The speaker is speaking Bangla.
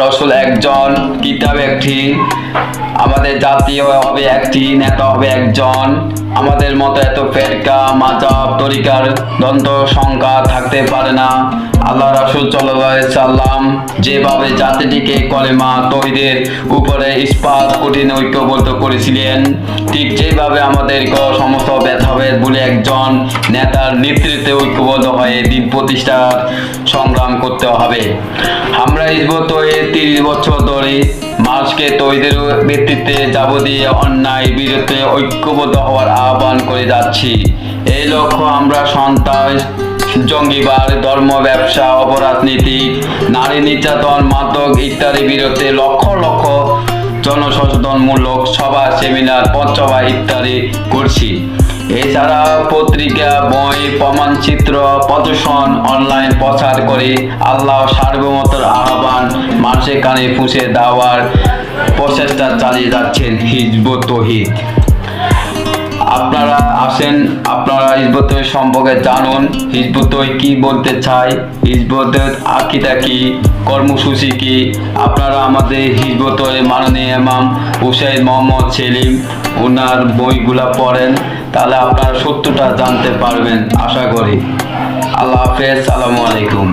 রসুল একজন কিতাব একটি আমাদের জাতীয় হবে একটি, নেতা হবে একজন। আমাদের মতো এত ফেরকা, মাজাব, তরিকার দ্বন্দ্ব, সংখ্যা থাকতে পারে না। আল্লাহ রসুল সাল্লাম যেভাবে জাতিটিকে কলেমা তহিদের উপরে ইস্পাত, কঠিন ঐক্যবদ্ধ করেছিলেন, ঠিক যেভাবে আমাদের সমস্ত ব্যথাভেদ বলে একজন নেতার নেতৃত্বে ঐক্যবদ্ধ হয়ে দিন প্রতিষ্ঠার সংগ্রাম করতে হবে। আমরা ইসবত হয়ে তিরিশ বছর ধরে মানুষকে তৈদের ব্যক্তিত্বে যাবতীয় অন্যায় বিরুদ্ধে ঐক্যবদ্ধ হওয়ার আহ্বান করে যাচ্ছি। এই লক্ষ্য আমরা সন্ত্রাস জঙ্গিবাদ, ধর্ম, ব্যবসা অপরাজনীতি নারী নির্যাতন, মাদক ইত্যাদি বিরুদ্ধে লক্ষ লক্ষ জনসচেতনমূলক সভা, সেমিনার, পথসভা ইত্যাদি করছি। এছাড়া পত্রিকা, বই, প্রমাণচিত্র, প্রদর্শন, অনলাইন প্রচার করে। আল্লাহ সার্বভৌমতার আহ্বান মানুষের কানে পুষে দেওয়ার চালিয়ে যাচ্ছেন হিজবুত তহিদ। আপনারা আসেন, আপনারা হিজবত সম্পর্কে জানুন, হিজবত কি বলতে চায় হিজবতের আকিদা কি, কর্মসূচি কি? আপনারা আমাদের হিজবত মাননীয় ইমাম হুসাইন মোহাম্মদ সেলিম ওনার বইগুলা পড়েন, তাহলে আপনারা সত্যটা জানতে পারবেন, আশা করি। আল্লাহ হাফেজ সালামু আলাইকুম।